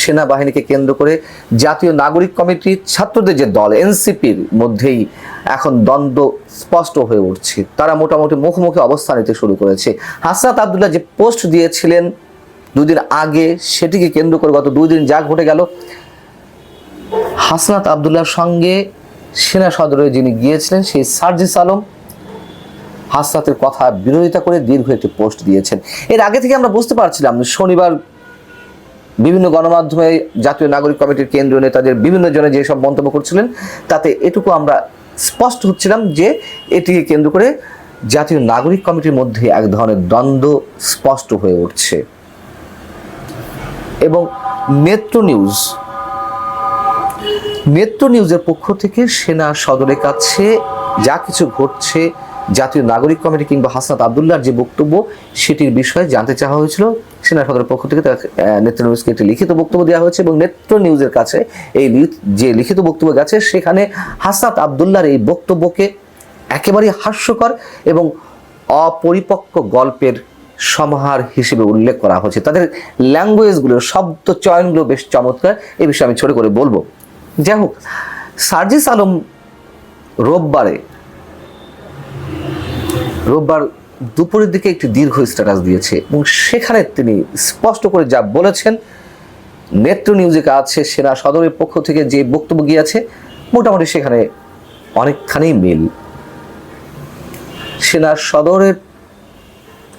সেনাবাহিনীকে কেন্দ্র করে জাতীয় নাগরিক কমিটির ছাত্রদের যে দল, এনসিপির মধ্যেই এখন দ্বন্দ্ব স্পষ্ট হয়ে উঠছে। তারা মোটামুটি মুখোমুখি অবস্থান নিতে শুরু করেছে। হাসনাত আবদুল্লাহ যে পোস্ট দিয়েছিলেন দুদিন আগে, সেটিকে কেন্দ্র করে গত দুই দিন যা ঘটে গেল, হাসনাত আবদুল্লাহর সঙ্গে সেনা সদরে যিনি গিয়েছিলেন, সেই সার্জিস আলম হাসনাতের কথা বিরোধিতা করে দীর্ঘ একটি পোস্ট দিয়েছেন। এর আগে থেকে আমরা বুঝতে পারছিলাম, শনিবার বিভিন্ন গণমাধ্যমে জাতীয় নাগরিক কমিটির কেন্দ্রীয় নেতাদের বিভিন্ন জনে যেসব মন্তব্য করছিলেন, তাতে এটুকু আমরা স্পষ্ট হচ্ছিলাম যে এটিকে কেন্দ্র করে জাতীয় নাগরিক কমিটির মধ্যে এক ধরনের দ্বন্দ্ব স্পষ্ট হয়ে উঠছে। এবং মেট্রো নিউজ মেট্রো নিউজের পক্ষ থেকে সেনা সদরের কাছে যা কিছু ঘটছে জাতীয় নাগরিক কমিটি কিংবা হাসনাত আবদুল্লাহর যে বক্তব্য, সেটির বিষয়ে জানতে চাওয়া হয়েছিল। সেনা সদরের পক্ষ থেকে তার নেত্র নিউজকে একটি লিখিত বক্তব্য দেওয়া হয়েছে এবং নেত্র নিউজের কাছে এই যে লিখিত বক্তব্য গেছে, সেখানে হাসনাত আবদুল্লাহর এই বক্তব্যকে একেবারেই হাস্যকর এবং অপরিপক্ক গল্পের সমাহার হিসেবে উল্লেখ করা হয়েছে। তাদের ল্যাঙ্গুয়েজগুলো শব্দ চয়নগুলো বেশ চমৎকার। এ বিষয়ে আমি ছোট করে বলব। যাই হোক, সার্জিস আলম রোববারে রোববার দুপুরের দিকে একটি দীর্ঘ স্ট্যাটাস দিয়েছে এবং সেখানে তিনি স্পষ্ট করে যা বলেছেন, নেত্র নিউজে আছে, সেনা সদরের পক্ষ থেকে যে বক্তব্য গিয়েছে, মোটামুটি সেখানে অনেকখানি মিল। সেনা সদরের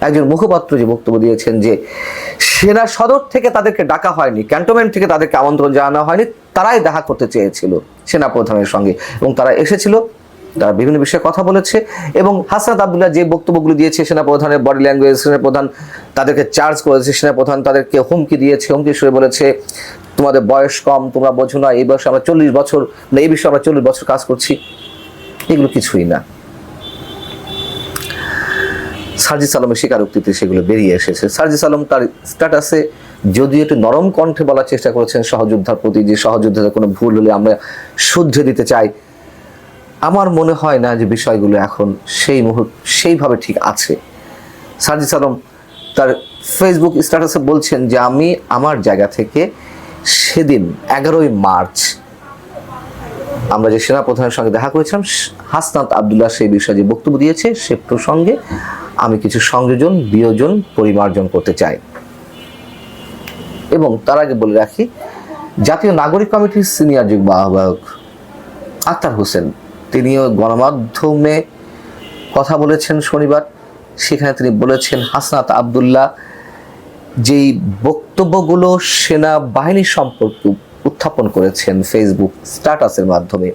একজন মুখপাত্র যে বক্তব্য দিয়েছেন যে, সেনা সদর থেকে তাদেরকে ডাকা হয়নি, ক্যান্টনমেন্ট থেকে তাদেরকে আমন্ত্রণ জানানো হয়নি, তারাই দেখা করতে চেয়েছিল সেনা প্রধানের সঙ্গে এবং তারা এসেছিল তারা বিভিন্ন বিষয়ে কথা বলেছে এবং হাসনাত আবদুল্লাহ যে বক্তব্যগুলো দিয়েছে সেনা প্রধানের বডি ল্যাঙ্গুয়েজ সেনা প্রধান তাদেরকে চার্জ করেছে সেনা প্রধান তাদেরকে হুমকি দিয়েছে, হুমকি শুয়ে বলেছে, তোমাদের বয়স কম, তোমরা বোঝো না, এই বয়সে আমরা চল্লিশ বছর না এই বিষয়ে আমরা চল্লিশ বছর কাজ করছি। এগুলো কিছুই না। সার্জিস আলমের স্বীকারোক্তিতে সেগুলো বেরিয়ে এসেছে। সার্জিস আলম তার স্ট্যাটাসে যদিও একটু নরম কণ্ঠে বলার চেষ্টা করেছেন সহযোদ্ধার প্রতি, যে সহযোদ্ধাদের কোনো ভুল হলে আমরা শুদ্ধ দিতে চাই আমার মনে হয় না যে বিষয়গুলো এখন সেই মুহূর্ত সেইভাবে ঠিক আছে। সার্জিস আলম তার ফেসবুক স্ট্যাটাসে বলছেন যে আমি আমার জায়গা থেকে সেদিন এগারোই মার্চ আমরা যে সেনা প্রধানের সঙ্গে দেখা করেছিলাম হাসনাত আবদুল্লাহ সেই বিষয়ে যে বক্তব্য দিয়েছে সে প্রসঙ্গে আমি কিছু সংযোজন, বিয়োজন, পরিমার্জন করতে চাই। এবং তার আগে বলে রাখি, জাতীয় নাগরিক কমিটির সিনিয়র যুগ্ম আহ্বায়ক আক্তার হোসেন তিনিও গণমাধ্যমে কথা বলেছেন শনিবার। সেখানে তিনি বলেছেন, হাসনাত আবদুল্লাহ, যেই বক্তব্যগুলো সেনা সেনাবাহিনী সম্পর্কে উত্থাপন করেছেন ফেসবুক স্ট্যাটাসের মাধ্যমে,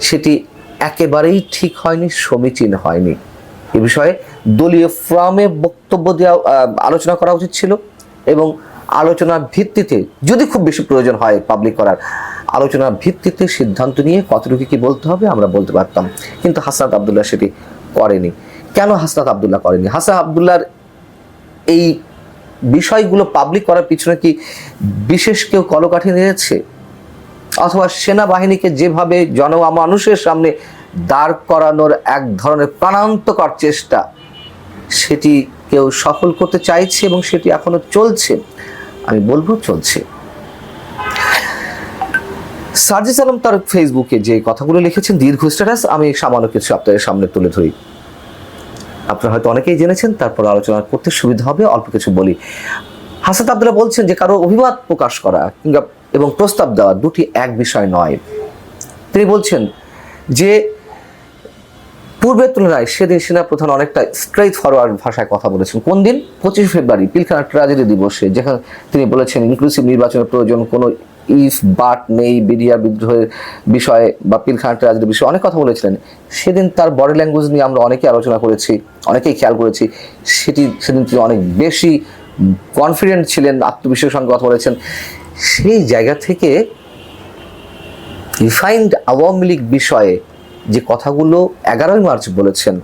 সেটি একেবারেই ঠিক হয়নি, সমীচীন হয়নি। এ বিষয়ে দলীয় ফ্রামে বক্তব্য দেওয়া আলোচনা করা উচিত ছিল এবং আলোচনার ভিত্তিতে, যদি খুব বেশি প্রয়োজন হয় পাবলিক করার, আলোচনার ভিত্তিতে সিদ্ধান্ত নিয়ে কতটুকু কি বলতে হবে আমরা বলতে পারতাম। কিন্তু হাসনাত আবদুল্লাহ সেটি করেনি। কেন হাসনাত আবদুল্লাহ করেনি? হাসান আবদুল্লাহর এই বিষয়গুলো পাবলিক করার পিছনে কি বিশেষ কেউ কলকাঠি নিয়েছে? অথবা সেনাবাহিনীকে যেভাবে জন মানুষের সামনে দাঁড় করানোর এক ধরনের প্রাণান্তকর চেষ্টা, সেটি কেউ সফল করতে চাইছে এবং সেটি এখনও চলছে? আমি বলব চলছে। সার্জিস আলম তার ফেসবুকে যে কথাগুলো লিখেছেন, দীর্ঘ স্ট্যাটাস, আমি সামান্য কিছু আপনাদের সামনে তুলে ধরি। আপনারা হয়তো অনেকেই জেনেছেন, তারপর আলোচনা করতে সুবিধা হবে, অল্প কিছু বলি। হাসাত আবদুল্লাহ বলছেন যে, কারও অভিমত প্রকাশ করা কিংবা এবং প্রস্তাব দেওয়া দুটি এক বিষয় নয়। তিনি বলছেন যে পূর্বের তুলনায় সেদিন সেনা প্রধান অনেকটা স্ট্রেইট ফরওয়ার্ড ভাষায় কথা বলেছেন। কোন দিন? পঁচিশ ফেব্রুয়ারি, পিলখানা ট্রাজেডি দিবসে, যেখানে তিনি বলেছেন ইনক্লুসিভ নির্বাচনের প্রয়োজন কোনো ইফ বাট নেই, বিডিআর বিদ্রোহের বিষয়ে বা পিলখানা ট্রাজেডির বিষয়ে অনেক কথা বলেছিলেন। সেদিন তার বডি ল্যাঙ্গুয়েজ নিয়ে আমরা অনেকেই আলোচনা করেছি, অনেকেই খেয়াল করেছি। সেটি সেদিন তিনি অনেক বেশি কনফিডেন্ট ছিলেন, আত্মবিশ্বাসের সঙ্গে কথা বলেছেন। সেই জায়গা থেকে রিফাইন্ড আওয়ামী লীগ বিষয়ে যে কথাগুলো এগারোই মার্চ বলেছেন,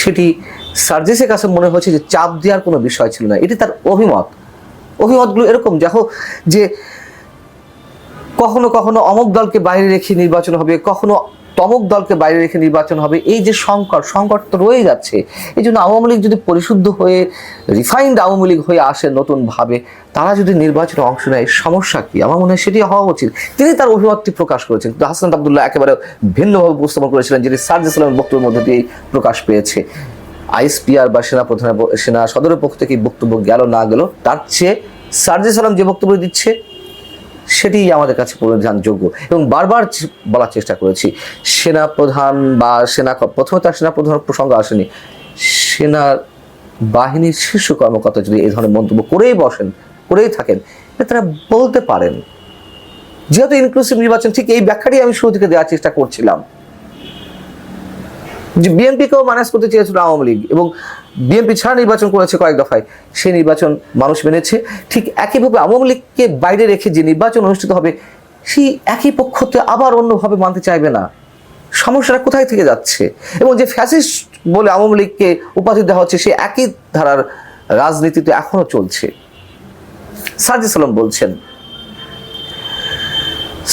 সেটি সার্জেসের কাছে মনে হয়েছে যে চাপ দেওয়ার কোনো বিষয় ছিল না। এটি তার অভিমত। অভিমতগুলো এরকম দেখো যে কখনো কখনো অমক দলকে বাইরে রেখে নির্বাচন হবে, কখনো তমক দলকে বাইরে রেখে নির্বাচন হবে। এই যে সংকট সংকট তো রয়ে যাচ্ছে। এই জন্য আওয়ামী লীগ যদি পরিশুদ্ধ হয়ে রিফাইন্ড আওয়ামী লীগ হয়ে আসে নতুনভাবে, তারা যদি নির্বাচনে অংশ নেয়, সমস্যা কি? আমার মনে হয় সেটি হওয়া উচিত। তিনি তার অভিমতটি প্রকাশ করেছেন। কিন্তু হাসান আবদুল্লাহ একেবারে ভিন্নভাবে উপস্থাপন করেছিলেন যেটি সার্জ ইসলামের বক্তব্যের মধ্যে দিয়েই প্রকাশ পেয়েছে। আইএসপিআর বা সেনা প্রধান সেনা সদরের পক্ষ থেকে বক্তব্য গেল না গেল। তার চেয়ে সার্জি সালাম যে বক্তব্য দিচ্ছে সেটি আমাদের কাছে পরিধানযোগ্য এবং বারবার বলার চেষ্টা করেছি সেনা প্রধান বা সেনা প্রথমে তার সেনা প্রধানের প্রসঙ্গ আসেনি, সেনা বাহিনীর শীর্ষ কর্মকর্তা যদি এই ধরনের মন্তব্য করেই বসেন, করেই থাকেন তারা বলতে পারেন। যেহেতু ইনক্লুসিভ নির্বাচন ঠিক এই ব্যাখ্যাটি আমি শুরু থেকে দেওয়ার চেষ্টা করছিলাম। যে বিএনপিকেও ম্যানেজ করতে চেয়েছিল আওয়ামী লীগ এবং বিএনপি ছাড়া নির্বাচন করেছে কয়েক দফায়, সেই নির্বাচন মানুষ মেনেছে। ঠিক একইভাবে আওয়ামী লীগকে বাইরে রেখে যে নির্বাচন অনুষ্ঠিত হবে, সেই একই পক্ষতে আবার অন্যভাবে মানতে চাইবে না। সমস্যাটা কোথায় থেকে যাচ্ছে? এবং যে ফ্যাসিস্ট বলে আওয়ামী লীগকে উপাধি দেওয়া হচ্ছে, সে একই ধারার রাজনীতিতে এখনও চলছে। সার্জি সালাম বলছেন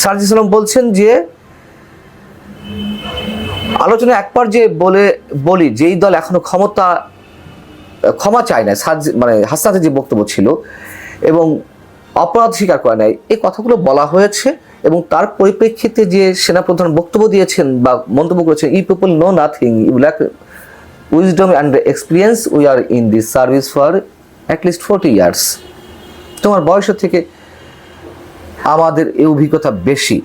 সার্জি সালাম বলছেন যে, আলোচনা একবার যে বলে বলি, যেই দল এখনও ক্ষমতা ক্ষমা চায় না সার্জি মানে হাসনাতের যে বক্তব্য ছিল, এবং অপরাধ স্বীকার করে নাই, এই কথাগুলো বলা হয়েছে, এবং তার পরিপ্রেক্ষিতে যে সেনাপ্রধান বক্তব্য দিয়েছেন বা মন্তব্য করেছেন ই people know nothing you lack wisdom and experience we are in this service for at least forty years তোমার বয়সের থেকে আমাদের এই অভিজ্ঞতা বেশি,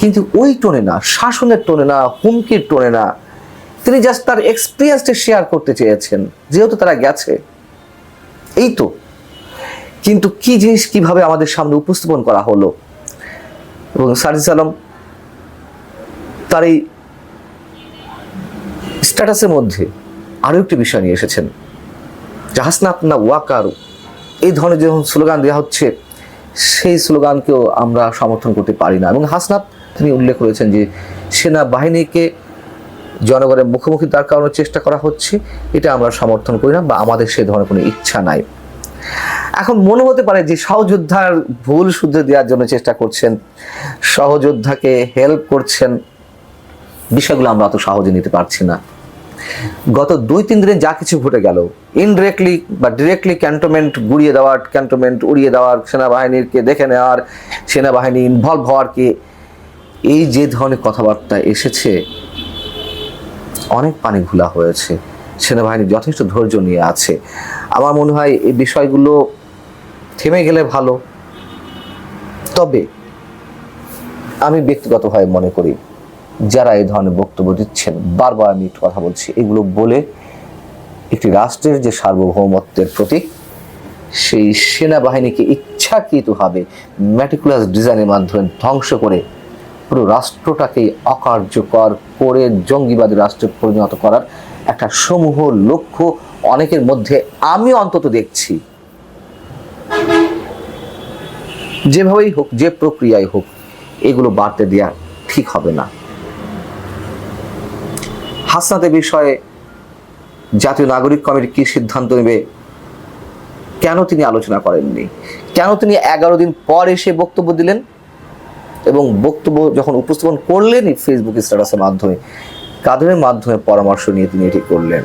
কিন্তু ওই টোনে না, শাসনের টোনে না, হুমকির টোনে না তিনি জাস্ট তার এক্সপিরিয়েন্সটা শেয়ার করতে চেয়েছেন, যেহেতু তারা গেছে। এই তো। কিন্তু কি জিনিস কীভাবে আমাদের সামনে উপস্থাপন করা হলো? এবং সারিস আলম তার এই স্ট্যাটাসের মধ্যে আরও একটি বিষয় নিয়ে এসেছেন। জাহাসনাত না ওয়াকারু? এই ধরনের যখন স্লোগান দেওয়া হচ্ছে, সেই স্লোগানকেও আমরা সমর্থন করতে পারি না। এবং হাসনাত তিনি উল্লেখ করেছেন যে সেনাবাহিনীকে জনগণের মুখোমুখি দাঁড় করানোর চেষ্টা করা হচ্ছে। এটা আমরা সমর্থন করি না বা আমাদের সে ধরনের কোনো ইচ্ছা নাই। এখন মনে হতে পারে যে সহযোদ্ধার ভুল শুদ্ধ দেওয়ার জন্য চেষ্টা করছেন, সহযোদ্ধাকে হেল্প করছেন, বিষয়গুলো আমরা অত সহজে নিতে পারছি না। গত দুই তিন দিনে যা কিছু ঘটে গেল ইনডিরেক্টলি বা ডিরেক্টলি ক্যান্টনমেন্ট গুড়িয়ে দেওয়ার ক্যান্টনমেন্ট উড়িয়ে দেওয়ার, সেনাবাহিনীকে দেখে নেওয়ার, সেনাবাহিনী ইনভলভ হওয়ার কি এই যে ধরনের কথাবার্তা এসেছে অনেক পানি ঘোলা হয়েছে। সেনাবাহিনী যথেষ্ট ধৈর্য নিয়ে আছে। আমার মনে হয় এই বিষয়গুলো থেমে গেলে ভালো। তবে আমি ব্যক্তিগতভাবে মনে করি, যারা এই ধরনের বক্তব্য দিচ্ছেন, বারবার আমি একটু কথা বলছি, এগুলো বলে একটি রাষ্ট্রের যে সার্বভৌমত্বের প্রতীক, সেই সেনাবাহিনীকে ইচ্ছাকৃতভাবে ম্যাটিকুলাস ডিজাইনের মাধ্যমে ধ্বংস করে পুরো রাষ্ট্রটাকে অকার্যকর করে জঙ্গিবাদী রাষ্ট্রে পরিণত করার একটা সমূহ লক্ষ্য অনেকের মধ্যে আমি অন্তত দেখছি। যেভাবেই হোক, যে প্রক্রিয়ায় হোক, এগুলো বাড়তে দেওয়া ঠিক হবে না। হাসনাতের বিষয়ে জাতীয় নাগরিক কমিটি কি সিদ্ধান্ত নেবে, কেন তিনি আলোচনা করেননি? কেন তিনি এগারো দিন পর এসে বক্তব্য দিলেন? এবং বক্তব্য যখন উপস্থাপন করলেনই ফেসবুক স্ট্যাটাসের মাধ্যমে কাদের মাধ্যমে পরামর্শ নিয়ে তিনি এটি করলেন।